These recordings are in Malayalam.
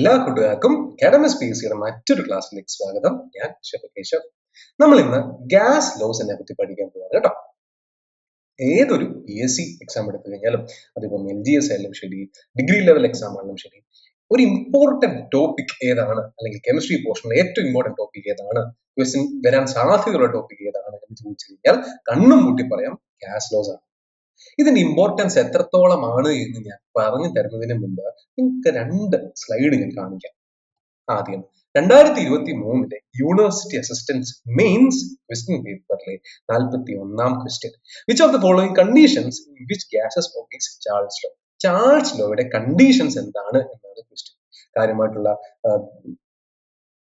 എല്ലാ കൂട്ടുകാർക്കും അക്കാഡമിക് സ്പേസിയുടെ മറ്റൊരു ക്ലാസ്സിലേക്ക് സ്വാഗതം. ഞാൻ ശിവകേശവ്. നമ്മൾ ഇന്ന് ഗ്യാസ് ലോസിനെ പറ്റി പഠിക്കാൻ പോവാണ് കേട്ടോ. ഏതൊരു പി എസ് സി എക്സാം എടുത്തു കഴിഞ്ഞാലും അതിപ്പം എൽ ജി എസ് ആയാലും ശരി ഡിഗ്രി ലെവൽ എക്സാം ആണെങ്കിലും ശരി ഒരു ഇമ്പോർട്ടന്റ് ടോപ്പിക് ഏതാണ്? അല്ലെങ്കിൽ കെമിസ്ട്രി പോർഷനിൽ ഏറ്റവും ഇമ്പോർട്ടന്റ് ടോപ്പിക് ഏതാണ്? ക്വസ്റ്റ്യൻ വരാൻ സാധ്യതയുള്ള ടോപ്പിക് ഏതാണ്? എന്ന് ചോദിച്ചു കഴിഞ്ഞാൽ കണ്ണും കൂട്ടി പറയാം ഗ്യാസ് ലോസ് ആണ് ഇതിന്റെ ഇമ്പോർട്ടൻസ് എത്രത്തോളമാണ് എന്ന് ഞാൻ പറഞ്ഞു തരുന്നതിന് മുമ്പ് നിങ്ങൾക്ക് രണ്ട് സ്ലൈഡ് ഞാൻ കാണിക്കാം. ആദ്യം രണ്ടായിരത്തി ഇരുപത്തി മൂന്നിലെ യൂണിവേഴ്സിറ്റി അസിസ്റ്റൻസ് മെയിൻസ് ക്വസ്റ്റ്യൻ പേപ്പറിലെ നാൽപ്പത്തി ഒന്നാം question which of the following conditions in which gases obeys Charles law Charles ലോയുടെ conditions എന്താണ് എന്നാണ് ക്വസ്റ്റ്യൻ കാര്യമായിട്ടുള്ള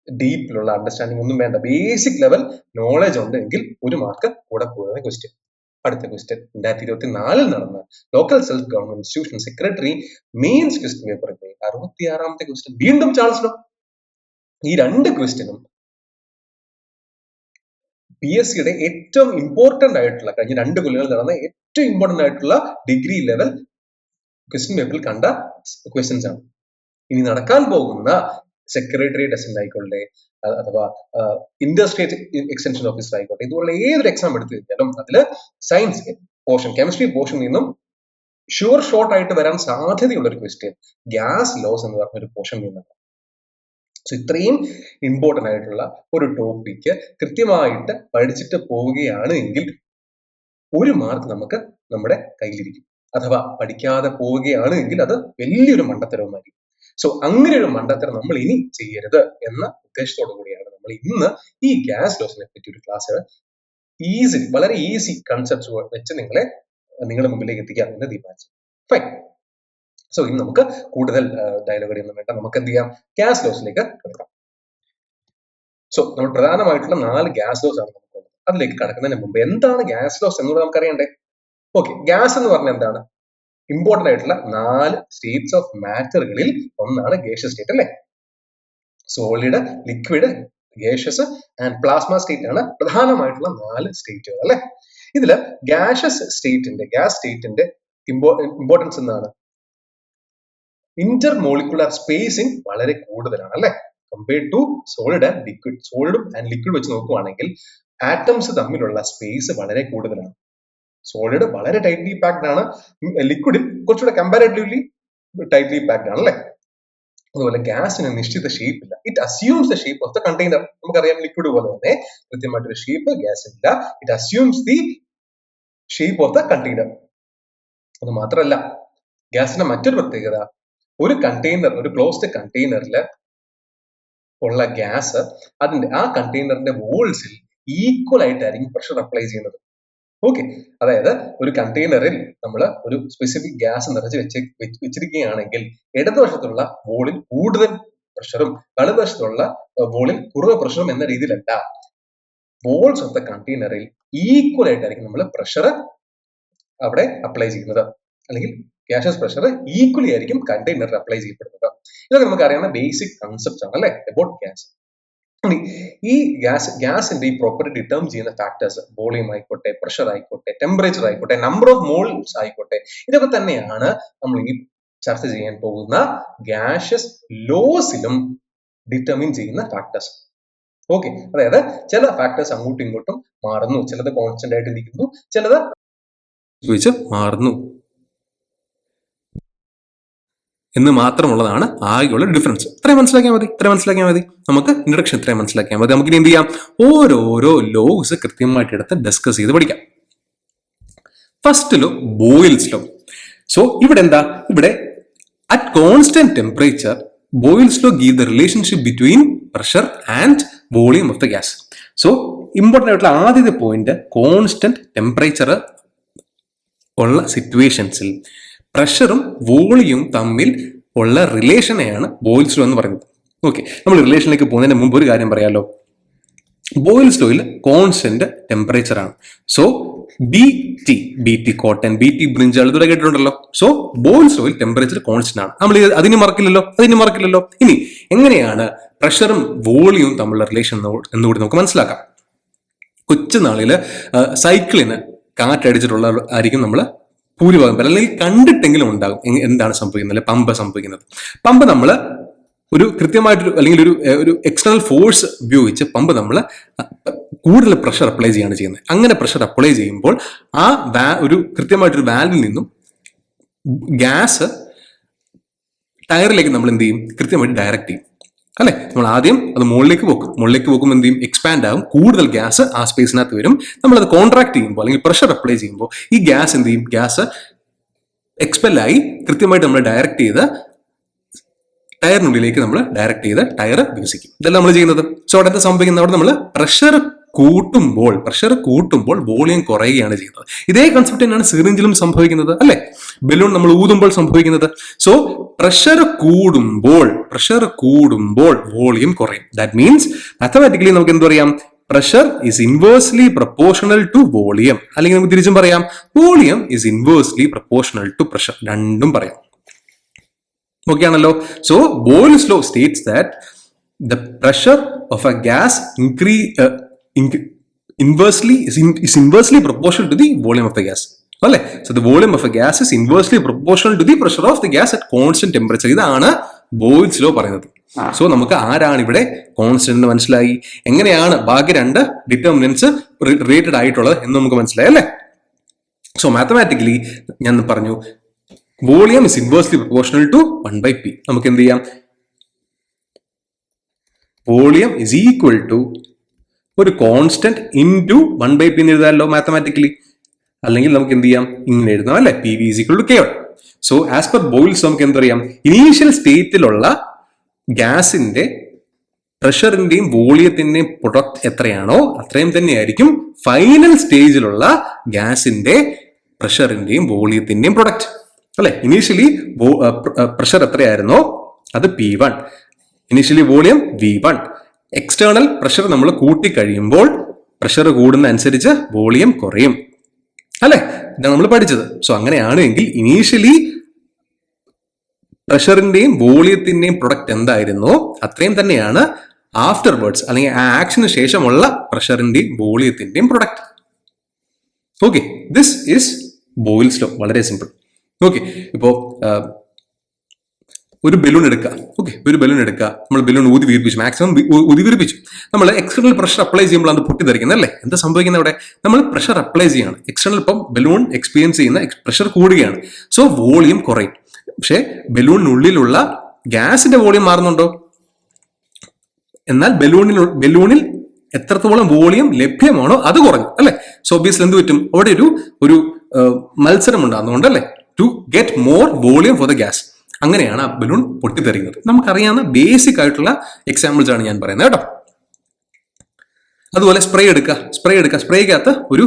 ഡീപ്പിലുള്ള അണ്ടർസ്റ്റാൻഡിങ് ഒന്നും വേണ്ട. ബേസിക് ലെവൽ നോളജ് ഉണ്ടെങ്കിൽ ഒരു മാർക്ക് കൂടെ പോകുന്ന ക്വസ്റ്റ്യൻ അടുത്ത ക്വസ്റ്റ്യൻ രണ്ടായിരത്തി ഇരുപത്തി നാലിൽ നടന്ന local self government institution secretary mains question പേപ്പറിന്റെ അറുപത്തിയാറാമത്തെ ക്വസ്റ്റ്യൻ വീണ്ടും ചാൾസ് ഡോ ഈ രണ്ട് ക്വസ്റ്റ്യനും പി എസ് സിയുടെ ഏറ്റവും ഇമ്പോർട്ടന്റ് ആയിട്ടുള്ള കഴിഞ്ഞ രണ്ട് കൊല്ലങ്ങൾ നടന്ന ഏറ്റവും ഇമ്പോർട്ടന്റ് ആയിട്ടുള്ള ഡിഗ്രി ലെവൽ ക്വസ്റ്റ്യൻ പേപ്പറിൽ കണ്ട ക്വസ്റ്റ്യൻസ് ആണ്. ഇനി നടക്കാൻ പോകുന്ന സെക്രട്ടറിയേറ്റ് അസിസ്റ്റന്റ് ആയിക്കോട്ടെ അഥവാ ഇൻഡസ്ട്രിയേറ്റ് എക്സ്റ്റൻഷൻ ഓഫീസർ ആയിക്കോട്ടെ ഇതുപോലുള്ള ഏതൊരു എക്സാം എടുത്തു കഴിഞ്ഞാലും അതിൽ സയൻസ് പോർഷൻ കെമിസ്ട്രി പോർഷൻ നിന്നും ഷുവർ ഷോർട്ട് ആയിട്ട് വരാൻ സാധ്യതയുള്ള ഒരു ക്വസ്റ്റ്യൻ ഗ്യാസ് ലോസ് എന്ന് പറഞ്ഞ ഒരു പോർഷൻ നിന്നാണ്. സോ ഇത്രയും ഇമ്പോർട്ടന്റ് ആയിട്ടുള്ള ഒരു ടോപ്പിക്ക് കൃത്യമായിട്ട് പഠിച്ചിട്ട് പോവുകയാണ് എങ്കിൽ ഒരു മാർക്ക് നമുക്ക് നമ്മുടെ കയ്യിലിരിക്കും. അഥവാ പഠിക്കാതെ പോവുകയാണ് എങ്കിൽ അത് വലിയൊരു മണ്ടത്തരവുമായിരിക്കും. സോ അങ്ങനെ ഒരു മണ്ടത്തരം നമ്മൾ ഇനി ചെയ്യരുത് എന്ന ഉദ്ദേശത്തോടു കൂടിയാണ് നമ്മൾ ഇന്ന് ഈ ഗ്യാസ് ലോസിനെ പറ്റി ഒരു ക്ലാസ് ഈസി വളരെ ഈസി കൺസെപ്റ്റ്സ് വെച്ച് നിങ്ങളെ നിങ്ങളുടെ മുമ്പിലേക്ക് എത്തിക്കാം എന്ന് തീരുമാനിച്ചു ഫൈൻ സോ ഇനി നമുക്ക് കൂടുതൽ ഡയലോഗ് ഒന്നും വേണ്ട. നമുക്ക് എന്ത് ചെയ്യാം? ഗ്യാസ് ലോസിലേക്ക് കിടക്കാം. സോ നമ്മൾ പ്രധാനമായിട്ടുള്ള നാല് ഗ്യാസ് ലോസ് ആണ് നമുക്ക് അതിലേക്ക് കടക്കുന്നതിന് മുമ്പ് എന്താണ് ഗ്യാസ് ലോസ് എന്നുള്ളത് നമുക്കറിയണ്ടേ? ഓക്കെ ഗ്യാസ് എന്ന് പറഞ്ഞാൽ എന്താണ്? ഇമ്പോർട്ടന്റ് ആയിട്ടുള്ള നാല് സ്റ്റേറ്റ്സ് ഓഫ് മാറ്ററുകളിൽ ഒന്നാണ് ഗേഷ്യസ് സ്റ്റേറ്റ് അല്ലേ? Solid liquid gaseous and plasma state ആണ് പ്രധാനമായിട്ടുള്ള നാല് സ്റ്റേറ്റുകൾ അല്ലെ? ഇതിൽ ഗ്യാഷ്യസ് സ്റ്റേറ്റിന്റെ ഗ്യാസ് സ്റ്റേറ്റിന്റെ ഇമ്പോർട്ടൻസ് എന്താണ്? ഇന്റർ മോളിക്കുലർ സ്പേസിംഗ് വളരെ കൂടുതലാണ് അല്ലെ? Compared to solid and liquid സോളിഡും and liquid വെച്ച് നോക്കുവാണെങ്കിൽ ആറ്റംസ് തമ്മിലുള്ള സ്പേസ് വളരെ കൂടുതലാണ്. സോളിഡ് വളരെ ടൈറ്റ്ലി പാക്ഡ് ആണ്. ലിക്വിഡിൽ കുറച്ചുകൂടെ കമ്പാരേറ്റീവ്ലി ടൈറ്റ്ലി പാക്ഡ് ആണ് അല്ലെ? അതുപോലെ ഗ്യാസിന് നിശ്ചിത ഷേപ്പ് ഇല്ല. It assumes the shape of the container നമുക്കറിയാം ലിക്വിഡ് പോലെ തന്നെ കൃത്യമായിട്ടൊരു ഷേപ്പ് ഗ്യാസ് ഇല്ല. It assumes the shape of the container അത് മാത്രമല്ല ഗ്യാസിന്റെ മറ്റൊരു പ്രത്യേകത ഒരു കണ്ടെയ്നർ ഒരു ക്ലോസ്ഡ് കണ്ടെയ്നറിൽ ഉള്ള ഗ്യാസ് അതിന്റെ ആ കണ്ടെയ്നറിന്റെ വോൾസിൽ ഈക്വൽ ആയിട്ടായിരിക്കും പ്രഷർ അപ്ലൈ ചെയ്യുന്നത്. ഓക്കെ അതായത് ഒരു കണ്ടെയ്നറിൽ നമ്മൾ ഒരു സ്പെസിഫിക് ഗ്യാസ് നിറച്ച് വെച്ച് വെച്ചിരിക്കുകയാണെങ്കിൽ ഇടതുവശത്തുള്ള വോളിൽ കൂടുതൽ പ്രഷറും വലതുവശത്തുള്ള വോളിൽ കുറവ് പ്രഷറും എന്ന രീതിയിലല്ല. വോൾസ് ഓഫ് ദ കണ്ടെയ്നറിൽ ഈക്വൽ ആയിട്ടായിരിക്കും നമ്മൾ പ്രഷർ അവിടെ അപ്ലൈ ചെയ്യുന്നത്. അല്ലെങ്കിൽ ഗ്യാഷസ് പ്രഷർ ഈക്വലി ആയിരിക്കും കണ്ടെയ്നറിൽ അപ്ലൈ ചെയ്യപ്പെടുന്നത്. ഇതൊക്കെ നമുക്ക് അറിയാവുന്ന ബേസിക് കൺസെപ്റ്റ് ആണ് അല്ലെ? അബൌട്ട് ഗ്യാസ് ഈ ഗ്യാസ് ഗ്യാസിന്റെ ഈ പ്രോപ്പർട്ടി ഡിറ്റർം ചെയ്യുന്ന ഫാക്ടേഴ്സ് വോളിയം ആയിക്കോട്ടെ പ്രഷർ ആയിക്കോട്ടെ ടെമ്പറേച്ചർ ആയിക്കോട്ടെ നമ്പർ ഓഫ് മോൾസ് ആയിക്കോട്ടെ ഇതൊക്കെ തന്നെയാണ് നമ്മൾ ഈ ചർച്ച ചെയ്യാൻ പോകുന്ന ഗ്യാഷസ് ലോസിലും ഡിറ്റർമിൻ ചെയ്യുന്ന ഫാക്ടേഴ്സ് ഓക്കെ അതായത് ചില ഫാക്ടേഴ്സ് അങ്ങോട്ടും ഇങ്ങോട്ടും മാറുന്നു ചിലത് കോൺസ്റ്റന്റ് ആയിട്ട് നിൽക്കുന്നു ചിലത് മാറുന്നു. എന്ന് മാത്രമുള്ളതാണ് ആകെയുള്ള ഡിഫറൻസ് ഇത്രയും മനസ്സിലാക്കിയാൽ മതി ഇത്രയും മനസ്സിലാക്കിയാൽ മതി. നമുക്ക് ഇൻട്രഡക്ഷൻ ഇത്രയും മനസ്സിലാക്കിയാൽ മതി. നമുക്ക് ഇനി എന്ത് ചെയ്യാം? ഓരോരോ ലോസ് കൃത്യമായിട്ട് എടുത്ത് ഡിസ്കസ് ചെയ്ത് പഠിക്കാം. First law Boyle's law so ഇവിടെ എന്താ? ഇവിടെ at constant temperature Boyle's law give the relationship between pressure and volume of the gas so important ആയിട്ടുള്ള ആദ്യത്തെ പോയിന്റ് കോൺസ്റ്റന്റ് ടെമ്പറേച്ചർ ഉള്ള സിറ്റുവേഷൻസിൽ പ്രഷറും വോളിയും തമ്മിൽ ഉള്ള റിലേഷനെയാണ് ബോയിൽസ് എന്ന് പറയുന്നത്. ഓക്കെ നമ്മൾ റിലേഷനിലേക്ക് പോകുന്നതിന് മുമ്പ് ഒരു കാര്യം പറയാലോ. ബോയിൽസ് ലോയിൽ കോൺസ്റ്റന്റ് ടെമ്പറേച്ചർ ആണ്. So B T B T cotton B T brinjal ഇതുവരെ കേട്ടിട്ടുണ്ടല്ലോ. സോ ബോയിൽസ് ലോയിൽ ടെമ്പറേച്ചർ കോൺസ്റ്റന്റ് ആണ്. നമ്മൾ അതിന് മറക്കില്ലല്ലോ അതിന് മറക്കില്ലല്ലോ. ഇനി എങ്ങനെയാണ് പ്രഷറും വോളിയും തമ്മിലുള്ള റിലേഷൻ എന്നുകൂടി നമുക്ക് മനസ്സിലാക്കാം. കൊച്ചുനാളിൽ സൈക്കിളിന് കാറ്റടിച്ചിട്ടുള്ള ആയിരിക്കും നമ്മൾ ഭൂരിഭാഗം പേർ അല്ലെങ്കിൽ കണ്ടിട്ടെങ്കിലും ഉണ്ടാകും എന്താണ് സംഭവിക്കുന്നത് അല്ലെ പമ്പ സംഭവിക്കുന്നത്. പമ്പ് നമ്മൾ ഒരു കൃത്യമായിട്ടൊരു അല്ലെങ്കിൽ ഒരു ഒരു എക്സ്റ്റേണൽ ഫോഴ്സ് ഉപയോഗിച്ച് പമ്പ് നമ്മൾ കൂടുതൽ പ്രഷർ അപ്ലൈ ചെയ്യാണ് ചെയ്യുന്നത്. അങ്ങനെ പ്രഷർ അപ്ലൈ ചെയ്യുമ്പോൾ ആ വാ ഒരു കൃത്യമായിട്ടൊരു വാൽവിൽ നിന്നും ഗ്യാസ് ടയറിലേക്ക് നമ്മൾ എന്ത് ചെയ്യും? കൃത്യമായിട്ട് ഡയറക്റ്റ് ചെയ്യും. അല്ലെ? നമ്മൾ ആദ്യം അത് മുകളിലേക്ക് പോക്കും മുകളിലേക്ക് പോകുമ്പോൾ എന്ത് ചെയ്യും? എക്സ്പാൻഡ് ആകും കൂടുതൽ ഗ്യാസ് ആ സ്പേസിനകത്ത് വരും. നമ്മൾ അത് കോൺട്രാക്ട് ചെയ്യുമ്പോൾ അല്ലെങ്കിൽ പ്രഷർ അപ്ലൈ ചെയ്യുമ്പോൾ ഈ ഗ്യാസ് എന്ത് ചെയ്യും? ഗ്യാസ് എക്സ്പെല്ലായി കൃത്യമായിട്ട് നമ്മൾ ഡയറക്റ്റ് ചെയ്ത് ടയറിനുള്ളിലേക്ക് നമ്മൾ ഡയറക്റ്റ് ചെയ്ത് ടയർ വികസിക്കും. ഇതെല്ലാം നമ്മൾ ചെയ്യുന്നത്. സോ അവിടെ എന്താ സംഭവിക്കുന്നത്? അവിടെ നമ്മൾ പ്രഷർ കൂട്ടുമ്പോൾ പ്രഷർ കൂട്ടുമ്പോൾ വോളിയം കുറയുകയാണ് ചെയ്യുന്നത്. ഇതേ കൺസെപ്റ്റ് തന്നെയാണ് സിറിഞ്ചിലും സംഭവിക്കുന്നത് അല്ലെ? ബലൂൺ നമ്മൾ ഊതുമ്പോൾ സംഭവിക്കുന്നത്. സോ പ്രഷർ കൂടുമ്പോൾ പ്രഷർ കൂടുമ്പോൾ വോളിയം കുറയും. ദാറ്റ് മീൻസ് മാത്തമാറ്റിക്കലി നമുക്ക് എന്ത് പറയാം? Pressure is inversely proportional to volume അല്ലെങ്കിൽ നമുക്ക് തിരിച്ചും പറയാം volume is inversely proportional to pressure രണ്ടും പറയാം. ഓക്കെ ആണല്ലോ so Boyle's law states that the pressure of a gas increase inversely is inversely proportional to the volume of the gas അല്ലെ? So the volume of a gas is inversely proportional to the pressure of the gas at constant temperature ഇതാണ് ബോയിൽസ് ലോ പറയുന്നത്. സോ നമുക്ക് ആരാണ് ഇവിടെ കോൺസ്റ്റന്റ് മനസ്സിലായി? എങ്ങനെയാണ് ബാക്കി രണ്ട് ഡിറ്റർമിനൻസ് റിലേറ്റഡ് ആയിട്ടുള്ളത് എന്ന് നമുക്ക് മനസ്സിലായി അല്ലേ? സോ മാത്തമാറ്റിക്കലി ഞാൻ പറഞ്ഞു volume is inversely proportional to one by P നമുക്ക് എന്ത് ചെയ്യാം? വോളിയം ഇസ് ഈക്വൽ ടു ഒരു constant in to one by P എന്ന് എഴുതാമല്ലോ മാത്തമാറ്റിക്കലി അല്ലെങ്കിൽ നമുക്ക് എന്ത് ചെയ്യാം? ഇങ്ങനെ എഴുതാം അല്ലെ? P V is to K so as per Boyle's നമുക്ക് എന്തറിയാം ഇനീഷ്യൽ സ്റ്റേറ്റിലുള്ള ഗ്യാസിന്റെ പ്രഷറിന്റെയും വോളിയത്തിന്റെയും പ്രൊഡക്റ്റ് എത്രയാണോ അത്രയും തന്നെയായിരിക്കും ഫൈനൽ സ്റ്റേജിലുള്ള ഗ്യാസിന്റെ പ്രഷറിന്റെയും വോളിയത്തിന്റെയും പ്രൊഡക്റ്റ് അല്ലെ? ഇനീഷ്യലി പ്രഷർ എത്രയായിരുന്നോ? അത് P one initially volume V one external pressure നമ്മൾ കൂട്ടിക്കഴിയുമ്പോൾ പ്രഷർ കൂടുന്ന അനുസരിച്ച് വോളിയം കുറയും. അല്ലെ? ഇതാണ് നമ്മൾ പഠിച്ചത്. സോ അങ്ങനെയാണെങ്കിൽ ഇനീഷ്യലി പ്രഷറിന്റെയും വോളിയത്തിന്റെയും പ്രൊഡക്റ്റ് എന്തായിരുന്നു അത്രയും തന്നെയാണ് ആഫ്റ്റർ വേർഡ്സ് അല്ലെങ്കിൽ ആ ആക്ഷന് ശേഷമുള്ള പ്രഷറിന്റെയും വോളിയത്തിന്റെയും product okay this is Boyle's law വളരെ സിമ്പിൾ ഓക്കെ ഇപ്പോ ഒരു ബലൂൺ എടുക്കുക ഓക്കെ ഒരു ബലൂൺ എടുക്കുക നമ്മൾ ബലൂൺ ഊതി വീർപ്പിച്ചു. മാക്സിമം ഊതി വീർപ്പിച്ചു. നമ്മൾ എക്സ്റ്റേണൽ പ്രഷർ അപ്ലൈ ചെയ്യുമ്പോൾ അത് പൊട്ടിത്തെറിക്കുന്നത് അല്ലേ? എന്താ സംഭവിക്കുന്നത് അവിടെ? നമ്മൾ പ്രഷർ അപ്ലൈ ചെയ്യാണ്. എക്സ്റ്റേണൽ ഇപ്പം ബലൂൺ എക്സ്പീരിയൻസ് ചെയ്യുന്ന പ്രഷർ കൂടുകയാണ്. സോ വോളിയം കുറയും. പക്ഷേ ബലൂണിനുള്ളിലുള്ള ഗ്യാസിന്റെ വോളിയം മാറുന്നുണ്ടോ? എന്നാൽ ബലൂണിൽ ബലൂണിൽ എത്രത്തോളം വോളിയം ലഭ്യമാണോ അത് കുറഞ്ഞു അല്ലേ? സോ ഒബിയസ്ലി എന്ത് പറ്റും? അവിടെ ഒരു ഒരു മത്സരം ഉണ്ടാകുന്നുണ്ട് അല്ലേ to get more volume for the gas അങ്ങനെയാണ് ആ ബലൂൺ പൊട്ടിത്തെറിയുന്നത്. നമുക്കറിയാവുന്ന ബേസിക് ആയിട്ടുള്ള എക്സാമ്പിൾസ് ആണ് ഞാൻ പറയുന്നത് കേട്ടോ. അതുപോലെ സ്പ്രേ എടുക്കുക. സ്പ്രേ എടുക്കുക. സ്പ്രേക്കകത്ത് ഒരു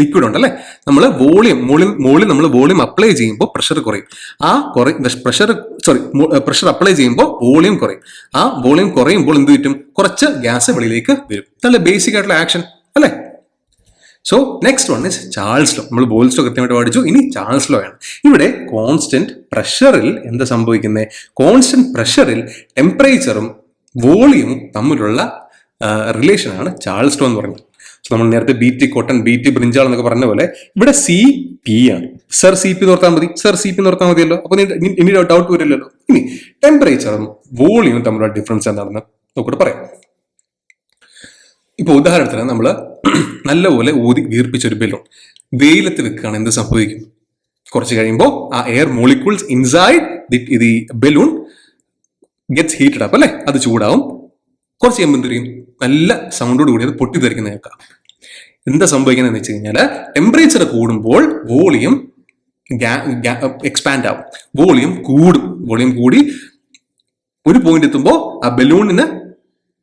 ലിക്വിഡ് ഉണ്ട് അല്ലേ നമ്മൾ വോളിയം മുകളിൽ മുകളിൽ നമ്മൾ വോളിയം അപ്ലൈ ചെയ്യുമ്പോൾ പ്രഷർ കുറയും. ആ കുറയും പ്രഷർ സോറി പ്രഷർ അപ്ലൈ ചെയ്യുമ്പോൾ വോളിയം കുറയും. ആ വോളിയം കുറയുമ്പോൾ എന്ത് പറ്റും? കുറച്ച് ഗ്യാസ് വെളിയിലേക്ക് വരും. നല്ല ബേസിക് ആയിട്ടുള്ള ആക്ഷൻ അല്ലേ? So next one is Charles law നമ്മൾ ബോൾസ് ലോ കൃത്യമായിട്ട് പഠിച്ചു ഇനി ചാൾസ് ലോ ആണ്. ഇവിടെ കോൺസ്റ്റന്റ് പ്രഷറിൽ എന്താ സംഭവിക്കുന്നത് കോൺസ്റ്റന്റ് പ്രഷറിൽ ടെമ്പറേച്ചറും വോളിയവും തമ്മിലുള്ള റിലേഷനാണ് ചാൾസ് ലോ എന്ന് പറയുന്നത്. സോ നമ്മൾ നേരത്തെ B T cotton B T brinjal എന്നൊക്കെ പറഞ്ഞ പോലെ ഇവിടെ സി പി ആണ്. സർ സി പി നോർത്താൽ മതി. സർ സി പി നോർത്താൽ മതിയല്ലോ. അപ്പൊ ഇനി- ഇനി ഡൗട്ട് വരില്ലല്ലോ. ഇനി ടെമ്പറേച്ചറും വോളിയവും തമ്മിലുള്ള ഡിഫറൻസ് എന്താണെന്ന് നമുക്കിവിടെ പറയാം. ഇപ്പൊ ഉദാഹരണത്തിന് നമ്മൾ നല്ലപോലെ ഊതി വീർപ്പിച്ച ഒരു ബലൂൺ. വെയിലത്ത് വെക്കുകയാണ് എന്ത് സംഭവിക്കും? കുറച്ച് കഴിയുമ്പോൾ ആ air molecules inside the the balloon gets heated up അല്ലേ? അത് ചൂടാവും. കുറച്ച് കഴിയുമ്പോൾ എന്ത് നല്ല സൗണ്ടോട് കൂടി അത് പൊട്ടിത്തെറിക്കുന്ന കേൾക്കാം. എന്താ സംഭവിക്കുന്നതെന്ന് വെച്ച് കഴിഞ്ഞാൽ ടെമ്പറേച്ചർ കൂടുമ്പോൾ വോളിയം എക്സ്പാൻഡ് ആവും. വോളിയം കൂടും. വോളിയം കൂടി ഒരു പോയിന്റ് എത്തുമ്പോൾ ആ ബലൂണിന്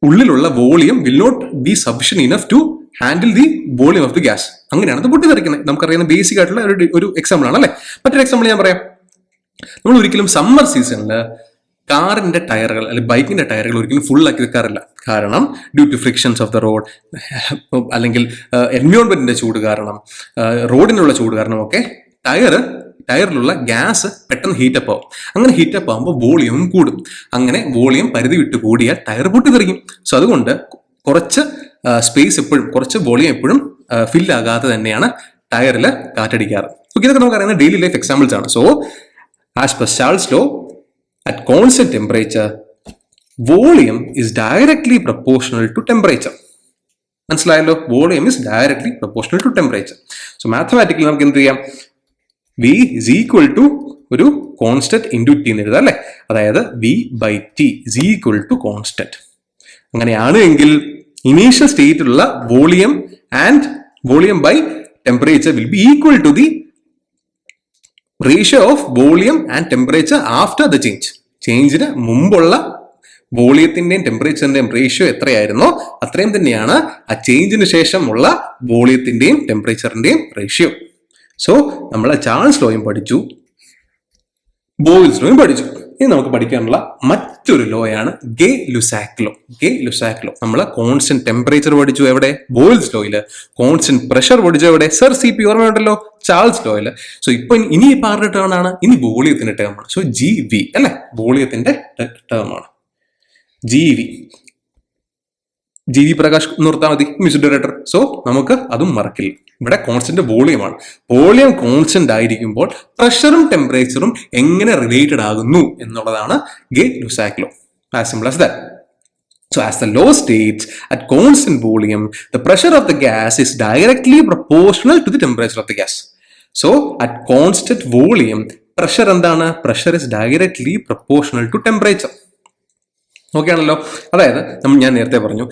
ഉള്ളിലുള്ള volume will not be sufficient enough to handle the volume of the gas അങ്ങനെയാണ് അത് പൊട്ടിത്തെറിക്കുന്നത്. നമുക്കറിയുന്ന ബേസിക് ആയിട്ടുള്ള ഒരു ഒരു എക്സാമ്പിൾ ആണ് അല്ലേ മറ്റൊരു എക്സാമ്പിൾ ഞാൻ പറയാം. നമ്മൾ ഒരിക്കലും സമ്മർ സീസണിൽ കാറിന്റെ ടയറുകൾ അല്ലെങ്കിൽ ബൈക്കിന്റെ ടയറുകൾ ഒരിക്കലും ഫുൾ ആക്കി വെക്കാറില്ല. കാരണം due to frictions of the road അല്ലെങ്കിൽ എൻവയോൺമെന്റിന്റെ ചൂട് കാരണം റോഡിനുള്ള ചൂട് കാരണം ഒക്കെ ടയർ ടയറിലുള്ള ഗ്യാസ് പെട്ടെന്ന് ഹീറ്റപ്പ് ആവും. അങ്ങനെ ഹീറ്റപ്പ് ആകുമ്പോൾ വോളിയവും കൂടും. അങ്ങനെ വോളിയം പരിധി വിട്ട് കൂടിയാൽ ടയർ പൊട്ടി പൊട്ടിത്തെറിക്കും സോ അതുകൊണ്ട് കുറച്ച് സ്പേസ് എപ്പോഴും കുറച്ച് വോളിയം എപ്പോഴും ഫിൽ ആകാതെ തന്നെയാണ് ടയറിൽ കാറ്റടിക്കാറ്. ഓക്കെ ഇതൊക്കെ നമുക്ക് അറിയുന്ന ഡെയിലി ലൈഫ് എക്സാമ്പിൾസ് ആണ്. So as per Charles law at constant temperature volume is directly proportional to temperature മനസ്സിലായല്ലോ? Volume is directly proportional to temperature so mathematically നമുക്ക് എന്ത് ചെയ്യാം? വി ഇസ് ഈക്വൽ ടു ഒരു കോൺസ്റ്റന്റ് ഇന്റു ടി എന്ന് എഴുതാം അല്ലേ? അതായത് V by T is equal to constant അങ്ങനെയാണ് എങ്കിൽ initial സ്റ്റേറ്റിലുള്ള volume and volume by temperature will be equal to the ratio of volume and temperature after the change ചേഞ്ചിന് മുമ്പുള്ള വോളിയത്തിന്റെയും ടെമ്പറേച്ചറിന്റെയും റേഷ്യോ എത്രയായിരുന്നോ അത്രയും തന്നെയാണ് ആ ചേഞ്ചിന് ശേഷമുള്ള വോളിയത്തിന്റെയും ടെമ്പറേച്ചറിന്റെയും റേഷ്യോ സോ നമ്മൾ ചാൾസ് ലോയും പഠിച്ചു. ബോയിൽസ് ലോയും പഠിച്ചു. ഇനി നമുക്ക് പഠിക്കാനുള്ള മറ്റൊരു ലോയാണ് Gay Lussac law Gay Lussac law നമ്മൾ കോൺസ്റ്റന്റ് ടെമ്പറേച്ചർ പഠിച്ചു എവിടെ? ബോയിൽസ് ലോയിൽ കോൺസ്റ്റന്റ് പ്രഷർ പഠിച്ചു എവിടെ? സർ സി പി ഓർമ്മയുണ്ടല്ലോ? ചാൾസ് ലോയിൽ സോ ഇപ്പൊ ഇനി ഇപ്പൊ ആരുടെ ടേൺ ആണ്. ഇനി വോളിയത്തിന്റെ ടേം ആണ്. സോ ജി വി അല്ലെ? വോളിയത്തിന്റെ ടേം ആണ്. G V G V Prakash നിർത്താൽ മതി മ്യൂസിക് ഡയറക്ടർ സോ നമുക്ക് അതും മറക്കില്ല ഇവിടെ കോൺസ്റ്റന്റ് വോളിയമാണ് വോളിയം കോൺസ്റ്റന്റ് ആയിരിക്കുമ്പോൾ പ്രഷറും ടെമ്പറേച്ചറും എങ്ങനെ റിലേറ്റഡ് ആകുന്നു എന്നുള്ളതാണ് Gay Lussac law as simple as that So, as the law states, at constant volume, the pressure of the gas is directly proportional to the temperature of the gas. So, at constant volume, pressure എന്താണ് pressure is directly proportional to temperature. Okay ആണല്ലോ അതായത് നമ്മൾ ഞാൻ നേരത്തെ പറഞ്ഞു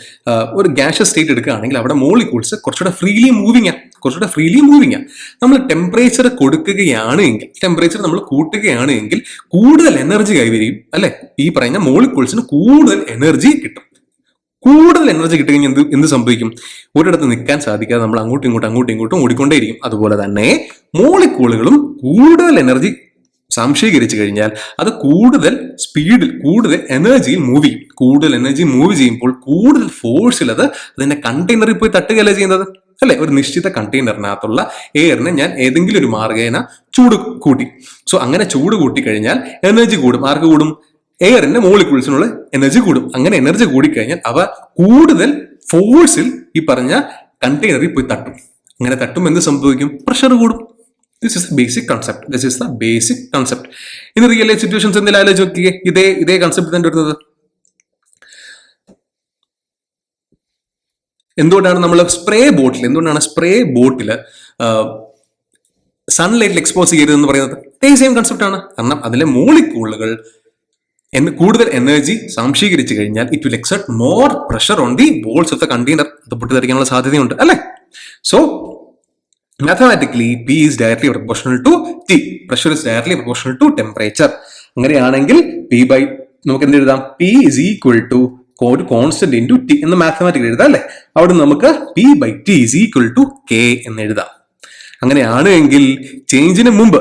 ഒരു ഗ്യാഷസ് സ്റ്റേറ്റ് എടുക്കുകയാണെങ്കിൽ അവിടെ മോളിക്യൂൾസ് കുറച്ചുകൂടെ ഫ്രീലി മൂവിങ് ആണ് കുറച്ചുകൂടെ ഫ്രീലി മൂവിങ് ആണ് നമ്മൾ ടെമ്പറേച്ചർ കൊടുക്കുകയാണ് എങ്കിൽ ടെമ്പറേച്ചർ നമ്മൾ കൂട്ടുകയാണ് എങ്കിൽ കൂടുതൽ എനർജി കൈവരിയും അല്ലെ? ഈ പറയുന്ന മോളിക്യൂൾസിന് കൂടുതൽ എനർജി കിട്ടും. കൂടുതൽ എനർജി കിട്ടുകഴിഞ്ഞാൽ എന്ത് എന്ത് സംഭവിക്കും? ഒരിടത്ത് നിൽക്കാൻ സാധിക്കാതെ നമ്മൾ അങ്ങോട്ടും ഇങ്ങോട്ടും അങ്ങോട്ടും ഇങ്ങോട്ടും ഓടിക്കൊണ്ടേയിരിക്കും. അതുപോലെ തന്നെ മോളിക്യൂളുകളും കൂടുതൽ എനർജി സംശീകരിച്ചു കഴിഞ്ഞാൽ അത് കൂടുതൽ സ്പീഡിൽ കൂടുതൽ എനർജിയിൽ മൂവ് ചെയ്യും. കൂടുതൽ എനർജി മൂവ് ചെയ്യുമ്പോൾ കൂടുതൽ ഫോഴ്സിൽ അത് അതിന്റെ കണ്ടെയ്നറിൽ പോയി തട്ടുകയല്ലേ ചെയ്യുന്നത്? അല്ലെ? ഒരു നിശ്ചിത കണ്ടെയ്നറിനകത്തുള്ള എയറിനെ ഞാൻ ഏതെങ്കിലും ഒരു മാർഗേന ചൂട് കൂട്ടി. സോ അങ്ങനെ ചൂട് കൂട്ടി കഴിഞ്ഞാൽ എനർജി കൂടും. ആർക്ക് കൂടും? എയറിന്റെ മോളിക്യൂൾസിനുള്ള എനർജി കൂടും. അങ്ങനെ എനർജി കൂടിക്കഴിഞ്ഞാൽ അവ കൂടുതൽ ഫോഴ്സിൽ ഈ പറഞ്ഞ കണ്ടെയ്നറിൽ പോയി തട്ടും. അങ്ങനെ തട്ടും എന്ത് സംഭവിക്കും? പ്രഷർ കൂടും. This is the basic concept this is the basic concept ഇനി റിയൽ ലൈഫ് സിറ്റുവേഷൻസ് എന്തെങ്കിലും ആലോചിച്ച് നോക്കിയേ ഇതേ ഇതേ കൺസെപ്റ്റ് തന്നെ വരുന്നത്. എന്തുകൊണ്ടാണ് നമ്മൾ സ്പ്രേ ബോട്ടിൽ എന്തുകൊണ്ടാണ് സ്പ്രേ ബോട്ടിൽ സൺലൈറ്റിൽ എക്സ്പോസ് ചെയ്യരുതെന്ന് പറയുന്നത്? അതേ സെയിം കൺസെപ്റ്റ് ആണ്. കാരണം അതിലെ മോളിക്കൂളുകൾ എന്ന് കൂടുതൽ എനർജി സംശീകരിച്ചു കഴിഞ്ഞാൽ it will except more pressure on the walls of the container അത് പൊട്ടിത്തെറിക്കാനുള്ള സാധ്യതയുണ്ട് അല്ലേ? So mathematically P is directly proportional to T pressure is directly proportional to temperature അങ്ങനെയാണെങ്കിൽ പി ബൈ നമുക്ക് എന്ത് എഴുതാം പി ഇസ് ഈക്വൽ ടു ഒരു കോൺസ്റ്റന്റ് ഇന്റു ടി എന്ന് മാത്തമാറ്റിക്കൽ എഴുതാം അല്ലേ? അവിടെ നമുക്ക് P by T is equal to K എന്ന് എഴുതാം. അങ്ങനെയാണ് എങ്കിൽ ചേഞ്ചിന് മുമ്പ്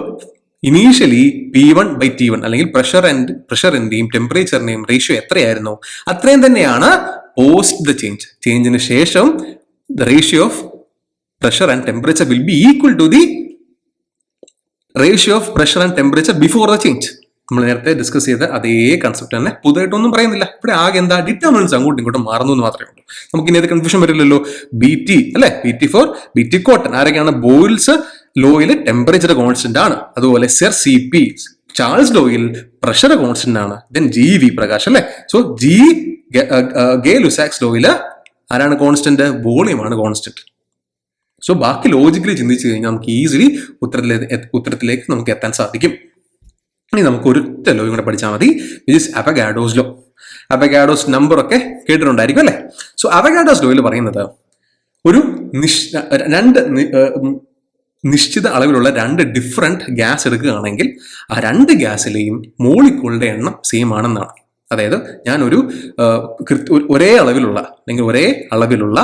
initially P one by T one അല്ലെങ്കിൽ പ്രഷർ ആൻഡ് പ്രഷറിന്റെയും ടെമ്പറേച്ചറിന്റെയും റേഷ്യോ എത്രയായിരുന്നോ? അത്രയും തന്നെയാണ് പോസ്റ്റ് ദ ചേഞ്ച് ചേഞ്ചിന് ശേഷം the ratio of pressure and temperature will be equal to the ratio of pressure and temperature before the change നമ്മൾ നേരത്തെ ഡിസ്കസ് ചെയ്ത അതേ കൺസെപ്റ്റ് തന്നെ പുതുതായിട്ടൊന്നും പറയുന്നില്ല. ഇവിടെ ആകെ എന്താ ഡിറ്റർമിനൻസ് അങ്ങോട്ടും ഇങ്ങോട്ടും മാറുന്നു എന്ന് മാത്രമേ ഉള്ളൂ. നമുക്ക് ഇനി കൺഫ്യൂഷൻ വരില്ലല്ലോ? ബി ടി അല്ലെ? B T for B T cotton ആരൊക്കെയാണ്? ബോയിൽസ് ലോയിൽ ടെമ്പറേച്ചർ കോൺസ്റ്റന്റ് ആണ്. അതുപോലെ സെർ സി പി ചാൾസ് ലോയിൽ പ്രഷർ കോൺസ്റ്റന്റ് ആണ്. ദെൻ ജി വി പ്രകാശ് അല്ലെ? സോ ജി ഗേ ലുസാക്സ് ലോയിൽ ആരാണ് കോൺസ്റ്റന്റ് വോളിയം ആണ് കോൺസ്റ്റന്റ് സോ ബാക്കി ലോജിക്കലി ചിന്തിച്ചു കഴിഞ്ഞാൽ നമുക്ക് ഈസിലി ഉത്തരത്തിലേക്ക് ഉത്തരത്തിലേക്ക് നമുക്ക് എത്താൻ സാധിക്കും. ഇനി നമുക്ക് ഒരൊറ്റ ലോയും കൂടെ പഠിച്ചാൽ മതി. Which is Avogadro's law Avogadro's number ഒക്കെ കേട്ടിട്ടുണ്ടായിരിക്കും അല്ലേ? സോ അപഗാഡോസ് ലോയിൽ പറയുന്നത് ഒരു നിഷ് രണ്ട് നിശ്ചിത അളവിലുള്ള രണ്ട് ഡിഫറെന്റ് ഗ്യാസ് എടുക്കുകയാണെങ്കിൽ ആ രണ്ട് ഗ്യാസിലെയും മോളിക്കൂളുടെ എണ്ണം സെയിം ആണെന്നാണ്. അതായത് ഞാനൊരു ഒരേ അളവിലുള്ള അല്ലെങ്കിൽ ഒരേ അളവിലുള്ള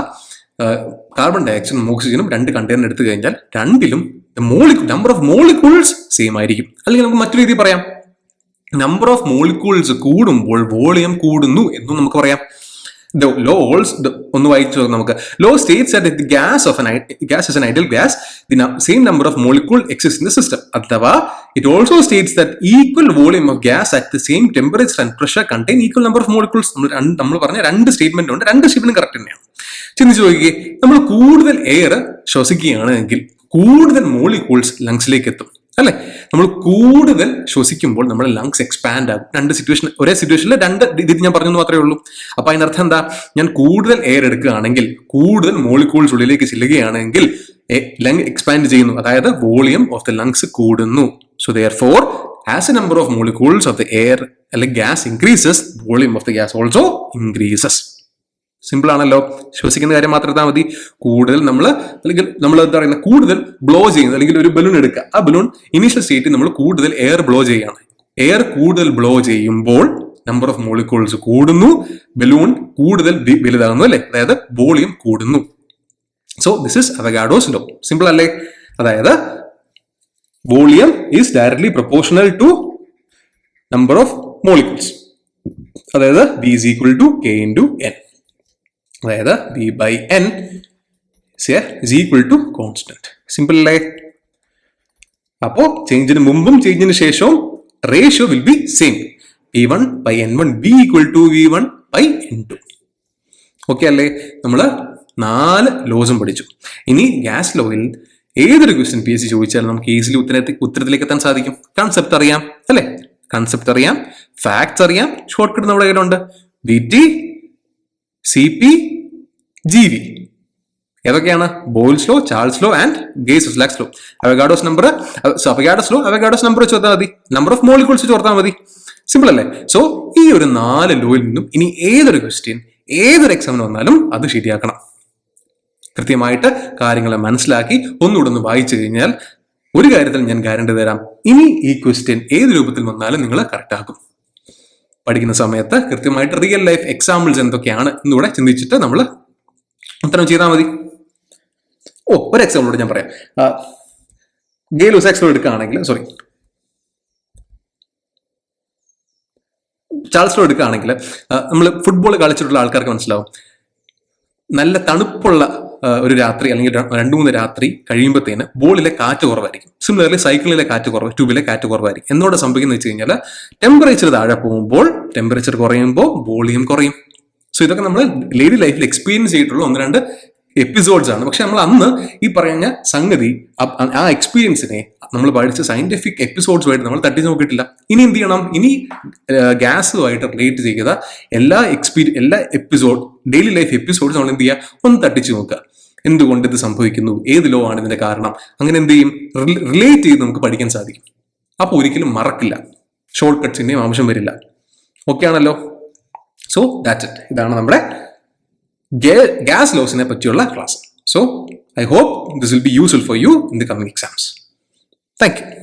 കാർബൺ ഡയോക്സൈഡും ഓക്സിജനും രണ്ട് കണ്ടെയ്നർ എടുത്തു കഴിഞ്ഞാൽ രണ്ടിലും molecule number of molecules same ആയിരിക്കും. അല്ലെങ്കിൽ നമുക്ക് മറ്റൊരു രീതി പറയാം. നമ്പർ ഓഫ് മോളിക്യൂൾസ് കൂടുമ്പോൾ വോളിയം കൂടുന്നു എന്നും നമുക്ക് പറയാം. ദ ലോ ഒന്ന് വായിച്ചു നമുക്ക്. Law states gas of gas is an ideal gas the same number of molecule exist in the system അഥവാ it also states that equal volume of gas at the same temperature and pressure contain equal number of molecules നമ്മൾ നമ്മൾ പറഞ്ഞ രണ്ട് സ്റ്റേറ്റ്മെന്റ് ഉണ്ട്. രണ്ട് സ്റ്റേറ്റ്മെന്റ് കറക്റ്റ് തന്നെയാണ്. ചിന്തിച്ചു നോക്കിയേ നമ്മൾ കൂടുതൽ എയർ ശ്വസിക്കുകയാണ് എങ്കിൽ കൂടുതൽ മോളിക്കൂൾസ് ലങ്സിലേക്ക് എത്തും. അല്ലെ? നമ്മൾ കൂടുതൽ ശ്വസിക്കുമ്പോൾ നമ്മുടെ ലങ്സ് എക്സ്പാൻഡ് ആകും. രണ്ട് സിറ്റുവേഷൻ ഒരേ സിറ്റുവേഷനിൽ രണ്ട് രീതി ഞാൻ പറഞ്ഞു മാത്രമേ ഉള്ളൂ. അപ്പൊ അതിനർത്ഥം എന്താ? ഞാൻ കൂടുതൽ എയർ എടുക്കുകയാണെങ്കിൽ കൂടുതൽ മോളിക്യൂൾസ് ഉള്ളിലേക്ക് ചെല്ലുകയാണെങ്കിൽ ലങ് എക്സ്പാൻഡ് ചെയ്യുന്നു. അതായത് വോളിയം ഓഫ് ദ ലങ്സ് കൂടുന്നു. So therefore as a number of molecules of the air അല്ലെങ്കിൽ gas increases volume of the gas also increases simple ആണല്ലോ. ശ്വസിക്കുന്ന കാര്യം മാത്രം എടുത്താൽ മതി. കൂടുതൽ നമ്മൾ അല്ലെങ്കിൽ നമ്മൾ എന്താ പറയുന്നത് കൂടുതൽ ബ്ലോ ചെയ്യുന്നത് അല്ലെങ്കിൽ ഒരു ബലൂൺ എടുക്കുക. ആ ബലൂൺ ഇനീഷ്യൽ സ്റ്റേറ്റിൽ നമ്മൾ കൂടുതൽ എയർ ബ്ലോ ചെയ്യാണ് എയർ കൂടുതൽ ബ്ലോ ചെയ്യുമ്പോൾ നമ്പർ ഓഫ് മോളിക്യൂൾസ് കൂടുന്നു. ബലൂൺ കൂടുതൽ വലുതാകുന്നു അല്ലെ? അതായത് വോളിയം കൂടുന്നു. So this is Avogadro's law simple അല്ലേ? അതായത് volume is directly proportional to number of molecules അതായത് V is equal to K into N അതായത് V by N is equal to constant simple അല്ലേ? അപ്പോ ചേഞ്ചിന് മുമ്പും ചേഞ്ചിന് ശേഷവും ratio will be same V one by N one V equal to V one by N two okay അല്ലേ? നമ്മൾ നാല് ലോസും പഠിച്ചു. ഇനി ഗ്യാസ് ലോയിൽ ഏതൊരു ക്വസ്റ്റ്യൻ പി എസ് സി ചോദിച്ചാലും നമുക്ക് ഈസിലി ഉത്തരത്തി ഉത്തരത്തിലേക്ക് എത്താൻ സാധിക്കും. കൺസെപ്റ്റ് അറിയാം. അല്ലേ? കൺസെപ്റ്റ് അറിയാം. ഫാക്ട്സ് അറിയാം. ഷോർട്ട് കട്ട് നമ്മുടെ കയ്യിലുണ്ട്. B T C P G V ഏതൊക്കെയാണ്? Boyle's law Charles law and Gay Lussac's law Avogadro's number Avogadro's law Avogadro's number വെച്ച് ഓർത്താൽ മതി. നമ്പർ ഓഫ് മോളിക്യൂൾസ് ചോർത്താൽ മതി. സിമ്പിൾ അല്ലേ? സോ ഈ ഒരു നാല് ലോയിൽ നിന്നും ഇനി ഏതൊരു ക്വസ്റ്റ്യൻ ഏതൊരു എക്സാമിന് വന്നാലും അത് ശരിയാക്കണം. കൃത്യമായിട്ട് കാര്യങ്ങളെ മനസ്സിലാക്കി ഒന്നുകൂടെ ഒന്ന് വായിച്ചു കഴിഞ്ഞാൽ ഒരു കാര്യത്തിൽ ഞാൻ ഗ്യാരണ്ടി തരാം. ഇനി ഈ ക്വസ്റ്റ്യൻ ഏത് രൂപത്തിൽ വന്നാലും നിങ്ങൾ കറക്റ്റ് ആക്കും. പഠിക്കുന്ന സമയത്ത് കൃത്യമായിട്ട് റിയൽ ലൈഫ് എക്സാമ്പിൾസ് എന്തൊക്കെയാണ് എന്നുകൂടെ ചിന്തിച്ചിട്ട് നമ്മൾ ഉത്തരം ചെയ്താൽ മതി. ഓ ഒരു എക്സാമ്പിളോട് ഞാൻ പറയാം. ഗെയിലൂസ് എക്സാമ്പിൾ എടുക്കുകയാണെങ്കിൽ സോറി ചാൾസ് ലോ എടുക്കുകയാണെങ്കിൽ നമ്മൾ ഫുട്ബോൾ കളിച്ചിട്ടുള്ള ആൾക്കാർക്ക് മനസ്സിലാവും. നല്ല തണുപ്പുള്ള ഒരു രാത്രി അല്ലെങ്കിൽ രണ്ടു മൂന്ന് രാത്രി കഴിയുമ്പോഴത്തേന് ബോളിലെ കാറ്റ് കുറവായിരിക്കും. സിമിലർലി സൈക്കിളിലെ കാറ്റ് കുറവ് ട്യൂബിലെ കാറ്റ് കുറവായിരിക്കും. എന്നോട് സംഭവിക്കുന്നത് വെച്ച് കഴിഞ്ഞാൽ ടെമ്പറേച്ചർ താഴെ പോകുമ്പോൾ ടെമ്പറേച്ചർ കുറയുമ്പോൾ വോളിയം കുറയും. സോ ഇതൊക്കെ നമ്മൾ ഡെയിലി ലൈഫിൽ എക്സ്പീരിയൻസ് ചെയ്തിട്ടുള്ള ഒന്ന് രണ്ട് എപ്പിസോഡ്സ് ആണ്. പക്ഷെ നമ്മൾ അന്ന് ഈ പറയുന്ന സംഗതി ആ എക്സ്പീരിയൻസിനെ നമ്മൾ പഠിച്ച സയന്റിഫിക് എപ്പിസോഡ്സുമായിട്ട് നമ്മൾ തട്ടി നോക്കിയിട്ടില്ല. ഇനി എന്ത് ചെയ്യണം? ഇനി ഗ്യാസുമായിട്ട് റിലേറ്റ് ചെയ്ത എല്ലാ എക്സ്പീരിയ എല്ലാ എപ്പിസോഡ് ഡെയിലി ലൈഫ് എപ്പിസോഡ്സ് നമ്മൾ എന്ത് ചെയ്യുക? ഒന്ന് തട്ടിച്ചു നോക്കുക. എന്തുകൊണ്ട് ഇത് സംഭവിക്കുന്നു? ഏത് ലോ ആണ് ഇതിന്റെ കാരണം? അങ്ങനെ എന്ത് ചെയ്യും? റിലേറ്റ് ചെയ്ത് നമുക്ക് പഠിക്കാൻ സാധിക്കും. അപ്പോൾ ഒരിക്കലും മറക്കില്ല. ഷോർട്ട് കട്ട്സിന്റെയും ആവശ്യം വരില്ല. ഓക്കെ ആണല്ലോ? സോ ദാറ്റ് ഇറ്റ് ഇതാണ് നമ്മുടെ gas laws in a particular class. So I hope this will be useful for you in the coming exams. Thank you.